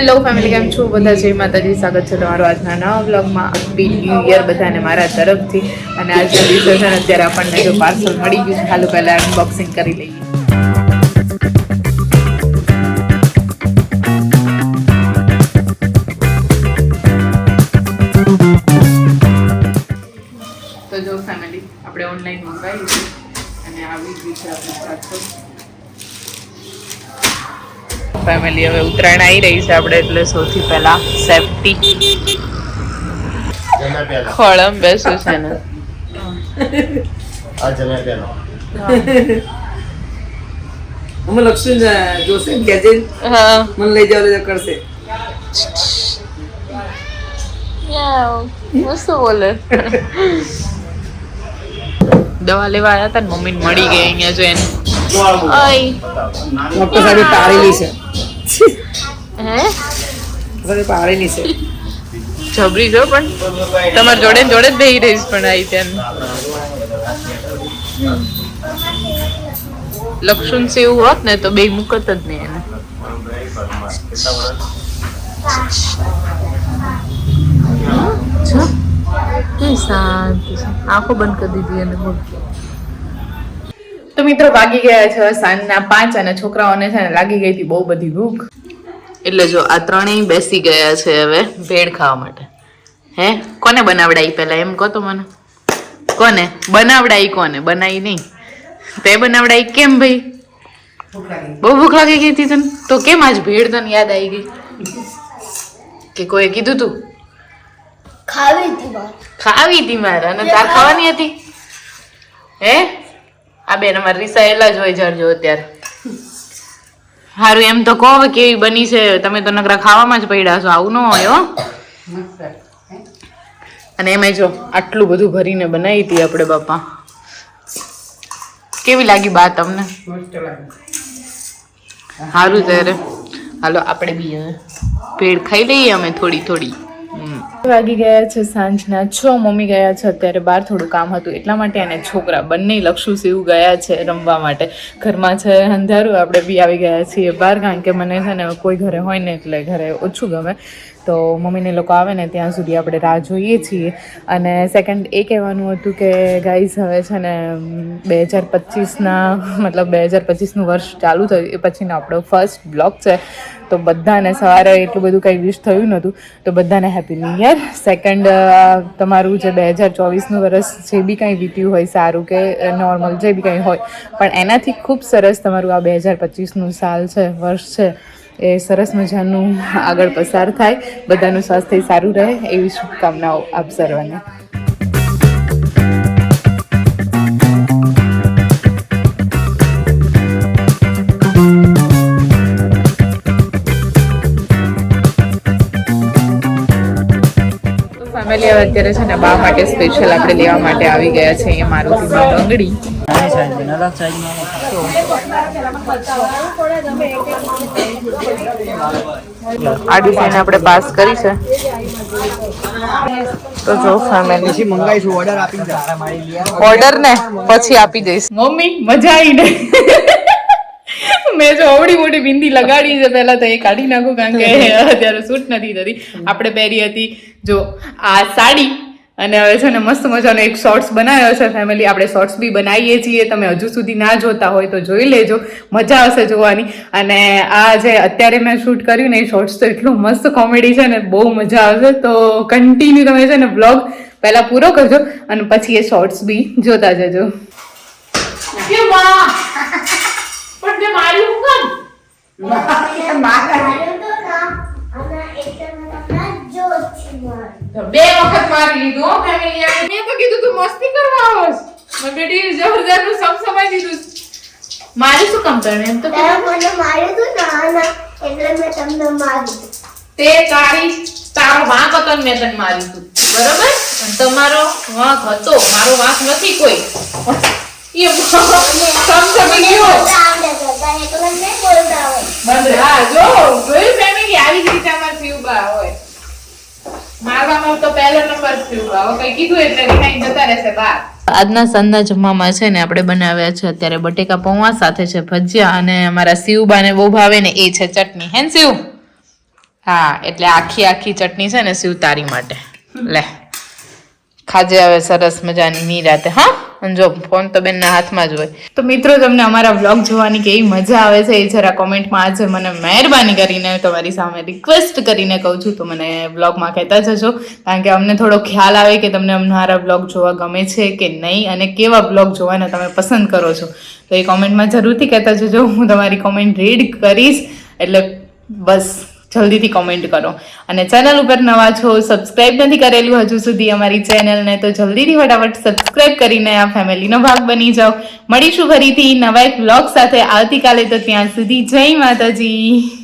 Hello family કેમ છું? બધા જય માતાજી. સ્વાગત છે તમારું આજના નવા બ્લોગમાં હેપી ન્યૂ યર બધાને મારા તરફથી. અને આજના દિવસે અત્યારે આપણને જો પાર્સલ મળી ગયું છે પહેલા અનબોક્સિંગ કરી લઈએ. તો જો ફેમિલી આપણે ઓનલાઈન મંગાવ્યું અને આવી ગયું છે આપણું પાર્સલ ફેમિલી હવે ઉત્તરાયણ આવી રહી છે આપણે એટલે સૌથી પહેલા સેફટી ખોળમ બેસું છે ને. આ જમ્યા પહેલા. અમે લક્ષ્મી જોશે કેજે હા. મને લઈ જાવ લઈ કરશે. મસ્ત બોલે. દવા લેવા આવ્યા હતા ને મમ્મી મળી ગઈ અહીંયા જો એને ઓય. ડોક્ટર સાહેબે પાડેલી છે. હે? સાહેબે છે. જબરી જો પણ. તમારી જોડે ને જોડે જ બેહી રહીશ પણ આવી ત્યાં લક્ષણ છે એવું હોત ને તો બે મુકત જ નહીં એને. કેવી આંખો બંધ કરી દીધી એને બોલ. તો મિત્રો વાગી ગયા છે સાંજના પાંચ અને છોકરાઓને છે ને લાગી ગઈ હતી બહુ બધી ભૂખ. એટલે જો આ ત્રણેય બેસી ગયા છે હવે ભેળ ખાવા માટે. હે? કોને બનાવડાઈ પહેલા? એમ કહો તો મને. કોને? બનાવડાઈ કોને? બનાવી નહીં. તે બનાવડાઈ કેમ ભાઈ? બહુ ભૂખ લાગી ગઈ હતી તને? તો કેમ આજ ભેળ તને યાદ આવી ગઈ? કે કોઈ કીધું તું? ખાવી હતી ખાવી હતી મારે અને તાર ખાવાની હતી? હે? આ બેન અમારે રિસાયેલા જ હોય જરજો અત્યારે. સારું એમ તો કહો કેવી બની છે. તમે તો નકરા ખાવામાં જ પડ્યા છો આવું ન હોય હો. અને એમાં જો આટલું બધું ભરીને બનાવી હતી આપણે બાપા. કેવી લાગી બા તમને? સારું ત્યારે. હાલો આપણે બી પેડ ખાઈ લઈએ અમે થોડી થોડી. વાગી ગયા છે સાંજના છ, મમ્મી ગયા છે અત્યારે બહાર થોડું કામ હતું એટલા માટે અને છોકરા બંને લક્ષુ સેવું ગયા છે રમવા માટે. ઘરમાં છે અંધારું, આપણે બી આવી ગયા છીએ બહાર કારણ કે મને છે ને કોઈ ઘરે હોય ને એટલે ઘરે ઓછું ગમે. તો મમ્મીને લોકો આવે ને ત્યાં સુધી આપણે રાહ જોઈએ છીએ. અને સેકન્ડ એ કહેવાનું હતું કે ગાઈઝ હવે છે ને બે હજાર પચીસના, મતલબ બે હજાર પચીસનું વર્ષ ચાલુ થયું, એ પછીનો આપણો ફર્સ્ટ બ્લોગ છે. તો બધાને સવારે એટલું બધું કંઈ વિશ થયું નહોતું. તો બધાને હેપી યર સેકન્ડ તમારું જે બે હજાર ચોવીસનું વર્ષ જે બી કંઈ વીત્યું હોય, સારું કે નોર્મલ જે બી કંઈ હોય. પણ એનાથી ખૂબ સરસ તમારું આ બે હજાર પચીસનું સાલ છે, વર્ષ છે, એ સરસ મજાનું આગળ પસાર થાય. બધાનું સ્વાસ્થ્ય સારું રહે. એવી શુભકામનાઓ આપ સર્વને. ફેમિલી હવે અત્યારે છે ને બા માટે સ્પેશિયલ આપણે લેવા માટે આવી ગયા છે અહીંયા મારુતિમાં બંગડી આ ડિઝાઇન આપણે પાસ કરી છે. તો જો ફેમિલી પછી મંગાઈશું ઓર્ડર આપી ઓર્ડર ને પછી આપી દઈશ. મમ્મી મજા આવી ને. મેં જો અવડી મોટી બિંદી લગાડી છે, પહેલા તો એ કાઢી નાખું કારણ કે અત્યારે સૂટ નથી થતી. આપણે પહેરી હતી જો આ સાડી અને હવે છે ને મસ્ત મજાનો એક શોર્ટ્સ બનાવ્યો છે ફેમિલી આપણે શોર્ટ્સ બી બનાવીએ છીએ. તમે હજુ સુધી ના જોતા હોય તો જોઈ લેજો. મજા આવશે જોવાની. અને આ જે અત્યારે મેં શૂટ કર્યું ને એ શોર્ટ્સ તો એટલું મસ્ત કોમેડી છે ને, બહુ મજા આવશે. તો કન્ટિન્યુ તમે છે ને બ્લોગ પહેલા પૂરો કરજો અને પછી એ શોર્ટ્સ બી જોતા જજો. મારી લીધું હો મેં તો કીધું તું મસ્તી કરવા આવસ મેં બેટી જબરદસ્તનું સમ સમાઈ દીધું મારી શું કામ તને એમ તો કે મને માર્યું તું ના ના એટલે મેં તમને માર્યું તે. તારી તારો વાંક હતો ને મેં તને મારી તું. બરોબર? તમારો વાંક હતો. મારો વાંક નથી કોઈ. એ સમ ગયો. આવડે છે. ત્યારે એકલા નહીં બોલતા હોય. બંધ હા જો જોયું ફેમિલી આવી જ રીતે અમાર ફ્યુબા હોય મારવામાં તો આજના સાંજના જમવામાં છે ને આપણે બનાવ્યા છે અત્યારે બટેકા પૌવા, સાથે છે ભજીયા અને અમારા શિવબાને બહુ ભાવે ને એ છે ચટણી. હેન શિવ? હા, એટલે આખી આખી ચટણી છે ને શિવ તારી માટે. લે. ખાજે આવે, સરસ મજાની નિરાતે હા? જો, ફોન તો બેનના હાથમાં જ હોય. તો મિત્રો, તમને અમારા બ્લોગ જોવાની કેવી મજા આવે છે એ જરા કોમેન્ટમાં આજે મને મહેરબાની કરીને તમારી સામે રિક્વેસ્ટ કરીને કહું છું. તો મને બ્લોગમાં કહેતા જજો. કારણ કે અમને થોડો ખ્યાલ આવે કે તમને અમારા બ્લોગ જોવા ગમે છે કે નહીં અને કેવા બ્લોગ જોવાના તમે પસંદ કરો છો. તો એ કોમેન્ટમાં જરૂરથી કહેતા જજો. હું તમારી કોમેન્ટ રીડ કરીશ. એટલે બસ. જલ્દીથી કોમેન્ટ કરો. અને ચેનલ ઉપર નવા છો સબસ્ક્રાઇબ નથી કરેલું હજુ સુધી અમારી ચેનલને તો જલ્દીથી ફટાફટ સબસ્ક્રાઇબ કરીને આ ફેમિલીનો ભાગ બની જાઓ. મળીશું ફરીથી નવા એક બ્લોગ સાથે. આવતીકાલે તો ત્યાં સુધી જય માતાજી.